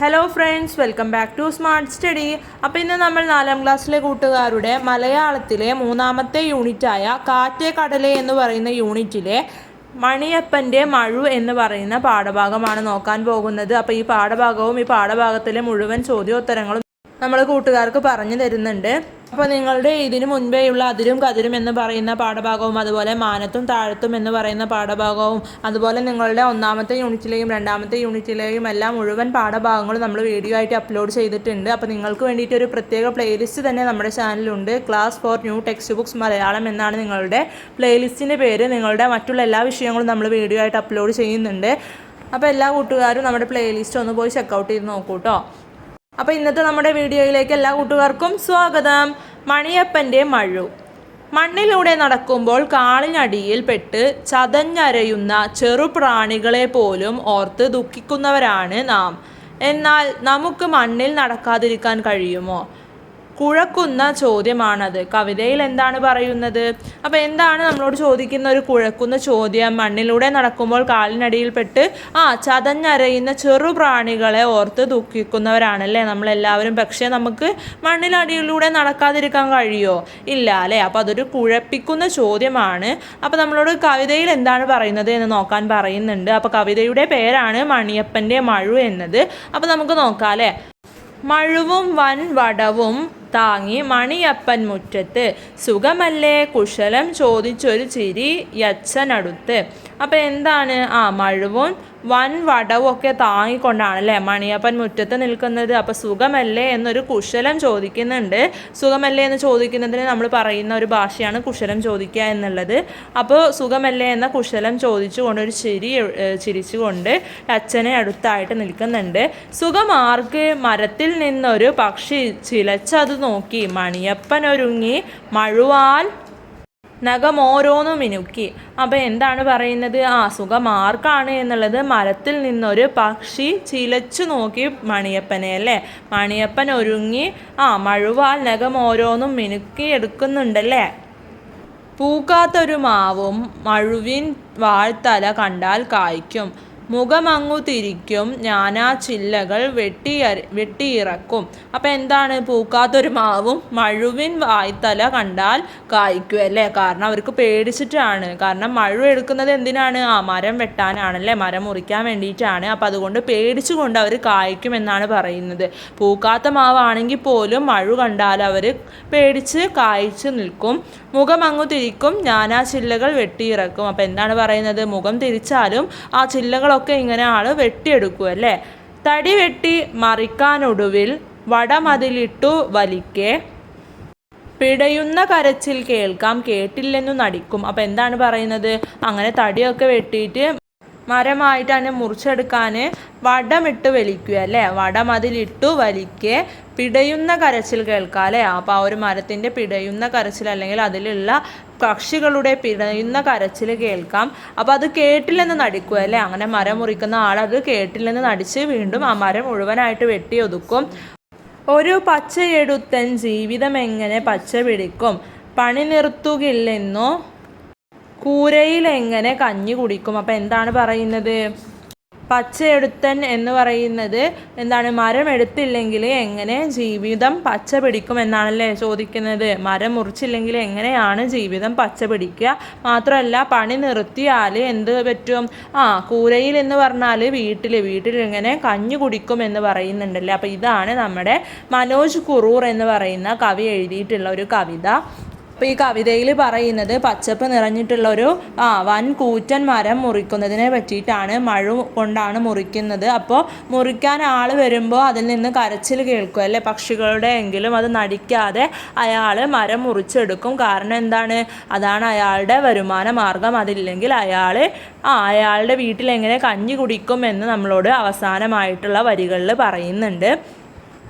Hello friends welcome back to smart study അപ്പോൾ ഇന്ന് നമ്മൾ നാലാം ക്ലാസ്സിലെ കൂട്ടുകാരുടെ മലയാളത്തിലെ മൂന്നാമത്തെ യൂണിറ്റായ കാറ്റേ കടലേ എന്ന് പറയുന്ന യൂണിറ്റിലെ മണിയപ്പന്റെ മഴു എന്ന് പറയുന്ന പാഠഭാഗമാണ് നോക്കാൻ പോകുന്നത്. അപ്പോൾ ഈ പാഠഭാഗവും ഈ പാഠഭാഗത്തിലെ മുഴുവൻ ചോദ്യോത്തരങ്ങളും നമ്മൾ കൂട്ടുകാർക്ക് പറഞ്ഞു തരുന്നുണ്ട്. അപ്പോൾ നിങ്ങളുടെ ഇതിനു മുൻപേയുള്ള അതിരും കതിരും എന്ന് പറയുന്ന പാഠഭാഗവും അതുപോലെ മാനത്തും താഴത്തും എന്ന് പറയുന്ന പാഠഭാഗവും അതുപോലെ നിങ്ങളുടെ ഒന്നാമത്തെ യൂണിറ്റിലെയും രണ്ടാമത്തെ യൂണിറ്റിലെയും എല്ലാം മുഴുവൻ പാഠഭാഗങ്ങളും നമ്മൾ വീഡിയോ ആയിട്ട് അപ്ലോഡ് ചെയ്തിട്ടുണ്ട്. അപ്പോൾ നിങ്ങൾക്ക് വേണ്ടിയിട്ട് ഒരു പ്രത്യേക പ്ലേലിസ്റ്റ് തന്നെ നമ്മുടെ ചാനലിലുണ്ട് class four new text books Malayalam എന്നാണ് നിങ്ങളുടെ പ്ലേലിസ്റ്റിന്റെ പേര്. നിങ്ങളുടെ മറ്റുള്ള എല്ലാ വിഷയങ്ങളും നമ്മൾ വീഡിയോ ആയിട്ട് അപ്ലോഡ് ചെയ്യുന്നുണ്ട്. അപ്പോൾ എല്ലാ കൂട്ടുകാരും നമ്മുടെ പ്ലേലിസ്റ്റ് ഒന്ന് പോയി ചെക്കൗട്ട് ചെയ്ത് നോക്കൂ കേട്ടോ അപ്പോൾ ഇന്നത്തെ നമ്മുടെ വീഡിയോയിലേക്ക് എല്ലാ കൂട്ടുകാർക്കും സ്വാഗതം. മണിയപ്പന്റെ മഴു. മണ്ണിലൂടെ നടക്കുമ്പോൾ കാളിനടിയിൽ പെട്ട് ചതഞ്ഞരയുന്ന ചെറുപ്രാണികളെ പോലും ഓർത്ത് ദുഃഖിക്കുന്നവരാണ് നാം. എന്നാൽ നമുക്ക് മണ്ണിൽ നടക്കാതിരിക്കാൻ കഴിയുമോ? കുഴക്കുന്ന ചോദ്യമാണത്. കവിതയിൽ എന്താണ് പറയുന്നത്? അപ്പോൾ എന്താണ് നമ്മളോട് ചോദിക്കുന്ന ഒരു കുഴക്കുന്ന ചോദ്യം? മണ്ണിലൂടെ നടക്കുമ്പോൾ കാലിനടിയിൽപ്പെട്ട് ആ ചതഞ്ഞരയുന്ന ചെറു പ്രാണികളെ ഓർത്ത് ദുഃഖിക്കുന്നവരാണല്ലേ നമ്മളെല്ലാവരും. പക്ഷേ നമുക്ക് മണ്ണിലടിയിലൂടെ നടക്കാതിരിക്കാൻ കഴിയുമോ ഇല്ല അല്ലേ? അപ്പോൾ അതൊരു കുഴപ്പിക്കുന്ന ചോദ്യമാണ്. അപ്പോൾ നമ്മളോട് കവിതയിൽ എന്താണ് പറയുന്നത് എന്ന് നോക്കാൻ പറയുന്നുണ്ട്. അപ്പോൾ കവിതയുടെ പേരാണ് മണിയപ്പന്റെ മഴു എന്നത്. അപ്പോൾ നമുക്ക് നോക്കാം അല്ലേ? മഴുവും വൻ വടവും താങ്ങി മണിയപ്പൻ മുറ്റത്ത്. സുഖമല്ലേ? കുശലം ചോദിച്ചൊരു ചിരി യച്ഛനടുത്ത് അപ്പോൾ എന്താണ്? ആ മഴുവും വൻ വടവും ഒക്കെ താങ്ങിക്കൊണ്ടാണ് അല്ലേ മണിയപ്പൻ മുറ്റത്ത് നിൽക്കുന്നത്? അപ്പം സുഖമല്ലേ എന്നൊരു കുശലം ചോദിക്കുന്നുണ്ട്. സുഖമല്ലേ എന്ന് ചോദിക്കുന്നതിന് നമ്മൾ പറയുന്ന ഒരു ഭാഷയാണ് കുശലം ചോദിക്കുക എന്നുള്ളത്. അപ്പോൾ സുഖമല്ലേ എന്ന കുശലം ചോദിച്ചുകൊണ്ട് ഒരു ചിരി ചിരിച്ചുകൊണ്ട് അച്ഛനെ അടുത്തായിട്ട് നിൽക്കുന്നുണ്ട്. സുഖമാർക്ക് മരത്തിൽ നിന്നൊരു പക്ഷി ചിലച്ചത് നോക്കി മണിയപ്പൻ ഒരുങ്ങി മഴുവാൽ നഖം ഓരോന്നും മിനുക്കി അപ്പോൾ എന്താണ് പറയുന്നത്? ആ സുഖം ആർക്കാണ് എന്നുള്ളത് മരത്തിൽ നിന്നൊരു പക്ഷി ചിലച്ചു നോക്കി മണിയപ്പനെ അല്ലേ? മണിയപ്പൻ ഒരുങ്ങി ആ മഴുവാൽ നഖം ഓരോന്നും മിനുക്കി എടുക്കുന്നുണ്ടല്ലേ? പൂക്കാത്തൊരു മാവും മഴുവിൻ വാഴ്ത്തല കണ്ടാൽ കായ്ക്കും. മുഖമങ്ങു തിരിക്കും ഞാനാ ചില്ലകൾ വെട്ടി വെട്ടിയിറക്കും. അപ്പം എന്താണ്? പൂക്കാത്തൊരു മാവും മഴുവിൻ വായ്ത്തല കണ്ടാൽ കായ്ക്കും അല്ലേ? കാരണം അവർക്ക് പേടിച്ചിട്ടാണ്. കാരണം മഴു എടുക്കുന്നത് എന്തിനാണ്? ആ മരം വെട്ടാനാണല്ലേ? മരം മുറിക്കാൻ വേണ്ടിയിട്ടാണ്. അപ്പം അതുകൊണ്ട് പേടിച്ചുകൊണ്ട് അവർ കായ്ക്കും എന്നാണ് പറയുന്നത്. പൂക്കാത്ത മാവാണെങ്കിൽ പോലും മഴു കണ്ടാൽ അവർ പേടിച്ച് കായ്ച്ചു നിൽക്കും. മുഖമങ്ങു തിരിക്കും ഞാനാ ചില്ലകൾ വെട്ടിയിറക്കും. അപ്പം എന്താണ് പറയുന്നത്? മുഖം തിരിച്ചാലും ആ ചില്ലകളൊക്കെ ഇങ്ങനെ ആൾ വെട്ടിയെടുക്കും അല്ലേ? തടി വെട്ടി മറിക്കാനൊടുവിൽ വടമതിലിട്ടു വലിക്കെ. പിടയുന്ന കരച്ചിൽ കേൾക്കാം കേട്ടില്ലെന്നു നടിക്കും. അപ്പം എന്താണ് പറയുന്നത്? അങ്ങനെ തടിയൊക്കെ വെട്ടിയിട്ട് മരമായിട്ട് അതിനെ മുറിച്ചെടുക്കാൻ വടമിട്ട് വലിക്കുക അല്ലേ? വടം അതിലിട്ടു വലിക്കെ. പിടയുന്ന കരച്ചിൽ കേൾക്കാം അല്ലേ? അപ്പോൾ ആ ഒരു മരത്തിന്റെ പിടയുന്ന കരച്ചിൽ അല്ലെങ്കിൽ അതിലുള്ള പക്ഷികളുടെ പിടയുന്ന കരച്ചിൽ കേൾക്കാം. അപ്പോൾ അത് കേട്ടില്ലെന്ന് നടിക്കുക അല്ലേ? അങ്ങനെ മരം മുറിക്കുന്ന ആളത് കേട്ടില്ലെന്ന് നടിച്ച് വീണ്ടും ആ മരം മുഴുവനായിട്ട് വെട്ടി ഒതുക്കും ഒരു പച്ചയെടുത്തൻ ജീവിതം എങ്ങനെ പച്ച പിടിക്കും? പണി നിർത്തുകില്ലെന്നോ? കൂരയിൽ എങ്ങനെ കഞ്ഞി കുടിക്കും? അപ്പം എന്താണ് പറയുന്നത്? പച്ചയെടുത്തൻ എന്ന് പറയുന്നത് എന്താണ്? മരം എടുത്തില്ലെങ്കിൽ എങ്ങനെ ജീവിതം പച്ച പിടിക്കും എന്നാണല്ലേ ചോദിക്കുന്നത്. മരം മുറിച്ചില്ലെങ്കിൽ എങ്ങനെയാണ് ജീവിതം പച്ച പിടിക്കുക? മാത്രമല്ല പണി നിർത്തിയാൽ എന്ത് പറ്റും? ആ കൂരയിൽ എന്ന് പറഞ്ഞാൽ വീട്ടിൽ വീട്ടിൽ ഇങ്ങനെ കഞ്ഞു കുടിക്കും എന്ന് പറയുന്നുണ്ടല്ലേ. അപ്പോൾ ഇതാണ് നമ്മുടെ മനോജ് കുറൂർ എന്ന് പറയുന്ന കവി എഴുതിയിട്ടുള്ള ഒരു കവിത. അപ്പോൾ ഈ കവിതയിൽ പറയുന്നത് പച്ചപ്പ് നിറഞ്ഞിട്ടുള്ള ഒരു ആ വൻ കൂറ്റൻ മരം മുറിക്കുന്നതിനെ പറ്റിയിട്ടാണ് മഴ കൊണ്ടാണ് മുറിക്കുന്നത്. അപ്പോൾ മുറിക്കാൻ ആൾ വരുമ്പോൾ അതിൽ നിന്ന് കരച്ചിൽ കേൾക്കും അല്ലേ? പക്ഷികളുടെ എങ്കിലും അത് നടിക്കാതെ അയാൾ മരം മുറിച്ചെടുക്കും. കാരണം എന്താണ്? അതാണ് അയാളുടെ വരുമാന മാർഗം. അതില്ലെങ്കിൽ അയാൾ ആ അയാളുടെ വീട്ടിൽ എങ്ങനെ കഞ്ഞി കുടിക്കും എന്ന് നമ്മളോട് അവസാനമായിട്ടുള്ള വരികളിൽ പറയുന്നുണ്ട്.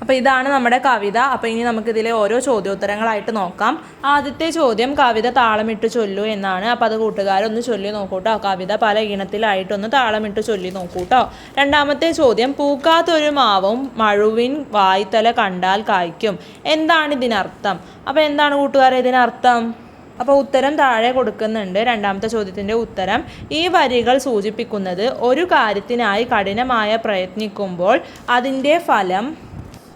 അപ്പോൾ ഇതാണ് നമ്മുടെ കവിത. അപ്പോൾ ഇനി നമുക്ക് ഇതിലെ ഓരോ ചോദ്യോത്തരങ്ങളായിട്ട് നോക്കാം. ആദ്യത്തെ ചോദ്യം കവിത താളമിട്ട് ചൊല്ലു എന്നാണ്. അപ്പോൾ അത് കൂട്ടുകാരൊന്ന് ചൊല്ലി നോക്കൂട്ടോ. കവിത പല ഈണത്തിലായിട്ടൊന്ന് താളമിട്ട് ചൊല്ലി നോക്കൂട്ടോ. രണ്ടാമത്തെ ചോദ്യം പൂക്കാത്തൊരു മാവും മഴുവിൻ വായ്ത്തല കണ്ടാൽ കായ്ക്കും. എന്താണ് ഇതിനർത്ഥം? അപ്പോൾ എന്താണ് കൂട്ടുകാരെ ഇതിനർത്ഥം? അപ്പോൾ ഉത്തരം താഴെ കൊടുക്കുന്നുണ്ട്. രണ്ടാമത്തെ ചോദ്യത്തിന്റെ ഉത്തരം ഈ വരികൾ സൂചിപ്പിക്കുന്നത് ഒരു കാര്യത്തിനായി കഠിനമായ പ്രയത്നിക്കുമ്പോൾ അതിന്റെ ഫലം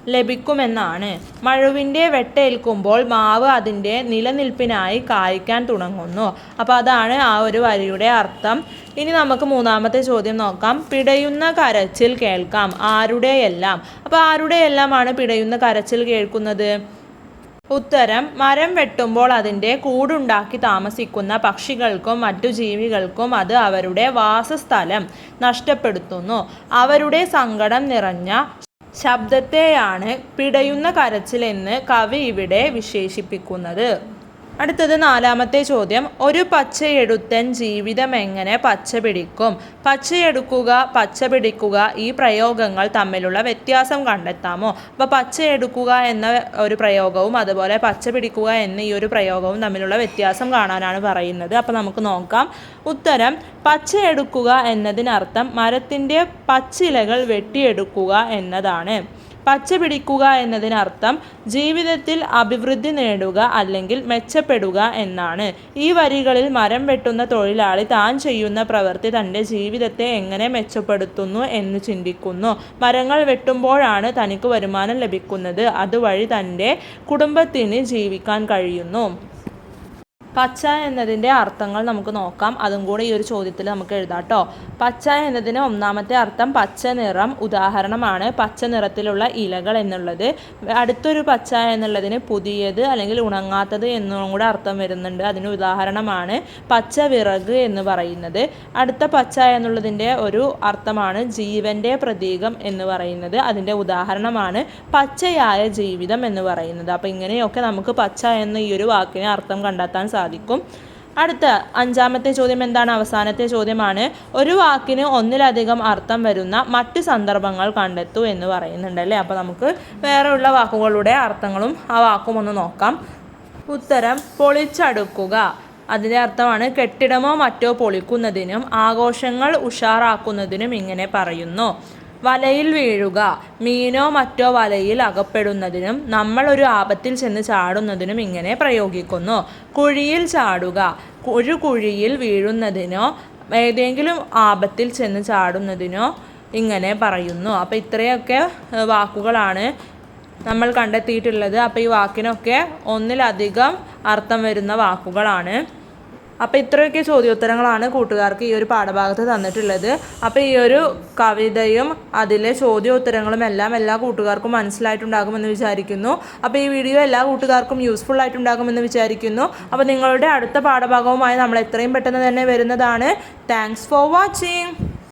ലഭിക്കുമെന്നാണ്. മഴുവിന്റെ വെട്ടേൽക്കുമ്പോൾ മാവ് അതിന്റെ നിലനിൽപ്പിനായി കായ്ക്കാൻ തുടങ്ങുന്നു. അപ്പോൾ അതാണ് ആ ഒരു വരിയുടെ അർത്ഥം. ഇനി നമുക്ക് മൂന്നാമത്തെ ചോദ്യം നോക്കാം. പിടയുന്ന കരച്ചിൽ കേൾക്കാം. ആരുടെയെല്ലാം? അപ്പോൾ ആരുടെയെല്ലാമാണ് പിടയുന്ന കരച്ചിൽ കേൾക്കുന്നത്? ഉത്തരം മരം വെട്ടുമ്പോൾ അതിന്റെ കൂടുണ്ടാക്കി താമസിക്കുന്ന പക്ഷികൾക്കും മറ്റു ജീവികൾക്കും അത് അവരുടെ വാസസ്ഥലം നഷ്ടപ്പെടുത്തുന്നു. അവരുടെ സങ്കടം നിറഞ്ഞ ശബ്ദത്തെയാണ് പിടയുന്ന കരച്ചിലെന്ന് കവി ഇവിടെ വിശേഷിപ്പിക്കുന്നത്. അടുത്തത് നാലാമത്തെ ചോദ്യം. ഒരു പച്ചയെടുത്തൻ ജീവിതം എങ്ങനെ പച്ച പിടിക്കും? പച്ചയെടുക്കുക പച്ച പിടിക്കുക ഈ പ്രയോഗങ്ങൾ തമ്മിലുള്ള വ്യത്യാസം കണ്ടെത്താമോ? അപ്പോൾ പച്ചയെടുക്കുക എന്ന ഒരു പ്രയോഗവും അതുപോലെ പച്ച പിടിക്കുക എന്ന ഈ ഒരു പ്രയോഗവും തമ്മിലുള്ള വ്യത്യാസം കാണാനാണ് പറയുന്നത്. അപ്പോൾ നമുക്ക് നോക്കാം. ഉത്തരം പച്ചയെടുക്കുക എന്നതിനർത്ഥം മരത്തിന്റെ പച്ചിലകൾ വെട്ടിയെടുക്കുക എന്നതാണ്. പച്ച പിടിക്കുക എന്നതിനർത്ഥം ജീവിതത്തിൽ അഭിവൃദ്ധി നേടുക അല്ലെങ്കിൽ മെച്ചപ്പെടുക എന്നാണ്. ഈ വരികളിൽ മരം വെട്ടുന്ന തൊഴിലാളി താൻ ചെയ്യുന്ന പ്രവൃത്തി തന്റെ ജീവിതത്തെ എങ്ങനെ മെച്ചപ്പെടുത്തുന്നു എന്ന് ചിന്തിക്കുന്നു. മരങ്ങൾ വെട്ടുമ്പോഴാണ് തനിക്ക് വരുമാനം ലഭിക്കുന്നത്. അതുവഴി തന്റെ കുടുംബത്തിന് ജീവിക്കാൻ കഴിയുന്നു. പച്ച എന്നതിന്റെ അർത്ഥങ്ങൾ നമുക്ക് നോക്കാം. അതും കൂടെ ഈ ഒരു ചോദ്യത്തിൽ നമുക്ക് എഴുതാം കേട്ടോ. പച്ച എന്നതിന് ഒന്നാമത്തെ അർത്ഥം പച്ച നിറം ഉദാഹരണമാണ്. പച്ച നിറത്തിലുള്ള ഇലകൾ എന്നുള്ളത്. അടുത്തൊരു പച്ച എന്നുള്ളതിന് പുതിയത് അല്ലെങ്കിൽ ഉണങ്ങാത്തത് എന്നും കൂടെ അർത്ഥം വരുന്നുണ്ട്. അതിന് ഉദാഹരണമാണ് പച്ച വിറക് എന്ന് പറയുന്നത്. അടുത്ത പച്ച എന്നുള്ളതിന്റെ ഒരു അർത്ഥമാണ് ജീവന്റെ പ്രതീകം എന്ന് പറയുന്നത്. അതിന്റെ ഉദാഹരണമാണ് പച്ചയായ ജീവിതം എന്ന് പറയുന്നത്. അപ്പോൾ ഇങ്ങനെയൊക്കെ നമുക്ക് പച്ച എന്ന ഈ ഒരു വാക്കിന് അർത്ഥം കണ്ടെത്താൻ സാധിക്കും. അടുത്ത അഞ്ചാമത്തെ ചോദ്യം എന്താണ്? അവസാനത്തെ ചോദ്യമാണ്. ഒരു വാക്കിന് ഒന്നിലധികം അർത്ഥം വരുന്ന മറ്റ് സന്ദർഭങ്ങൾ കണ്ടെത്തൂ എന്ന് പറയുന്നുണ്ട് അല്ലേ? അപ്പോൾ നമുക്ക് വേറെയുള്ള വാക്കുകളുടെ അർത്ഥങ്ങളും ആ വാക്കും ഒന്ന് നോക്കാം. ഉത്തരം പൊളിച്ചടുക്കുക. അതിന്റെ അർത്ഥമാണ് കെട്ടിടമോ മറ്റോ പൊളിക്കുന്നതിനും ആഘോഷങ്ങൾ ഉഷാറാക്കുന്നതിനും ഇങ്ങനെ പറയുന്നു. വലയിൽ വീഴുക. മീനോ മറ്റോ വലയിൽ അകപ്പെടുന്നതിനും നമ്മൾ ഒരു ആപത്തിൽ ചെന്ന് ചാടുന്നതിനും ഇങ്ങനെ പ്രയോഗിക്കുന്നു. കുഴിയിൽ ചാടുക. ഒരു കുഴിയിൽ വീഴുന്നതിനോ ഏതെങ്കിലും ആപത്തിൽ ചെന്ന് ചാടുന്നതിനോ ഇങ്ങനെ പറയുന്നു. അപ്പോൾ ഇത്രയൊക്കെ വാക്കുകളാണ് നമ്മൾ കണ്ടെത്തിയിട്ടുള്ളത്. അപ്പോൾ ഈ വാക്കിനൊക്കെ ഒന്നിലധികം അർത്ഥം വരുന്ന വാക്കുകളാണ്. അപ്പോൾ ഇത്രയൊക്കെ ചോദ്യോത്തരങ്ങളാണ് കൂട്ടുകാർക്ക് ഈ ഒരു പാഠഭാഗത്ത് തന്നിട്ടുള്ളത്. അപ്പോൾ ഈ ഒരു കവിതയും അതിലെ ചോദ്യോത്തരങ്ങളും എല്ലാം എല്ലാ കൂട്ടുകാർക്കും മനസ്സിലായിട്ടുണ്ടാകുമെന്ന് വിചാരിക്കുന്നു. അപ്പോൾ ഈ വീഡിയോ എല്ലാ കൂട്ടുകാർക്കും യൂസ്ഫുൾ ആയിട്ടുണ്ടാകുമെന്ന് വിചാരിക്കുന്നു. അപ്പോൾ നിങ്ങളുടെ അടുത്ത പാഠഭാഗവുമായി നമ്മൾ എത്രയും പെട്ടെന്ന് തന്നെ വരുന്നതാണ്. Thanks for watching